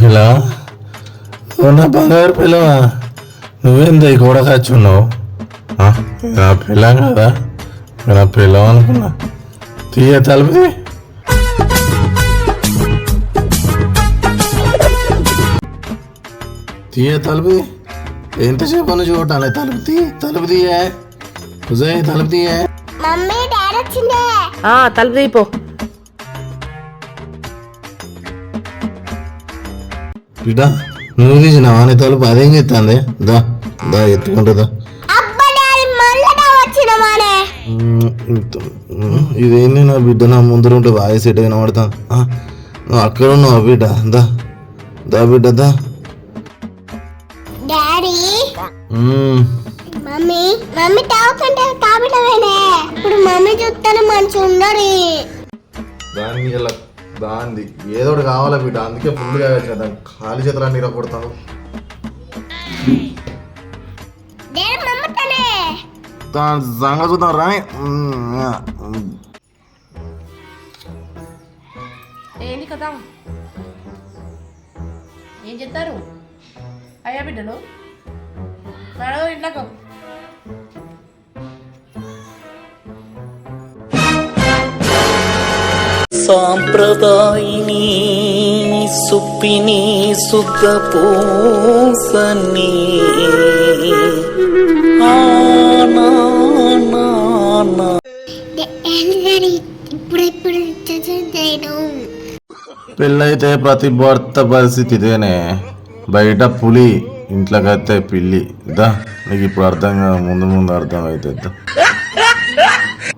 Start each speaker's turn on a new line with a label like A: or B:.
A: పిల్ల నువ్వు నా బంగారు పిల్లవా నువ్వేంది కూడా కచ్చున్నావు నా పిల్లం కదా? నా పిల్లం అనుకున్నా. తీయ తలుపు. తీయ తలుపు. ఎంతసేపు అని చూడాలి తలుపు తీ తలుపు తీయే. ఉజయ్ తలుపు తీయే.
B: మమ్మీ డాడీ వచ్చిందే
C: ఆ తలుపు తీపో
A: బిడ్డ నువ్వు తీసినావా నీ తలుపు అదేం చెప్తాంది దా దా ఎత్తుకుంటుందా. ఇదేంది నా బిడ్డ? నా ముందర ఉంటే బాగా సెట్ అయిన పడతా నువ్వు అక్కడ ఉన్నావు బిడ్డ? దా దా బిడ్డ దా.
B: డాడీ. మమ్మీ మమ్మీ తాగుతుంటే తాగటమేనే ఇప్పుడు మమ్మీ చూస్తాను మంచి
A: దాంది. ఏదో ఒకటి కావాలా బిడ్డ అందుకే ఫుల్గా వచ్చిన దాన్ని ఖాళీ చేతులు నీర కొడతాను.
B: డాడీ మమ్మతనే
A: దాని సంగతి చూద్దాం రాని.
C: కదా ఏం చెప్తారు అయ్యా బిడ్డలు. నడవ ఇంట్లోకి
D: సాంప్రదాయిని సుప్పిని శుద్ధ పూసని
A: పెళ్ళైతే ప్రతి భర్త పరిస్థితి ఇదేనే. బయట పులి ఇంట్లోకి అయితే పిల్లి. దా నీకు ఇప్పుడు అర్థం కాదు ముందు ముందు అర్థం అవుతుంది.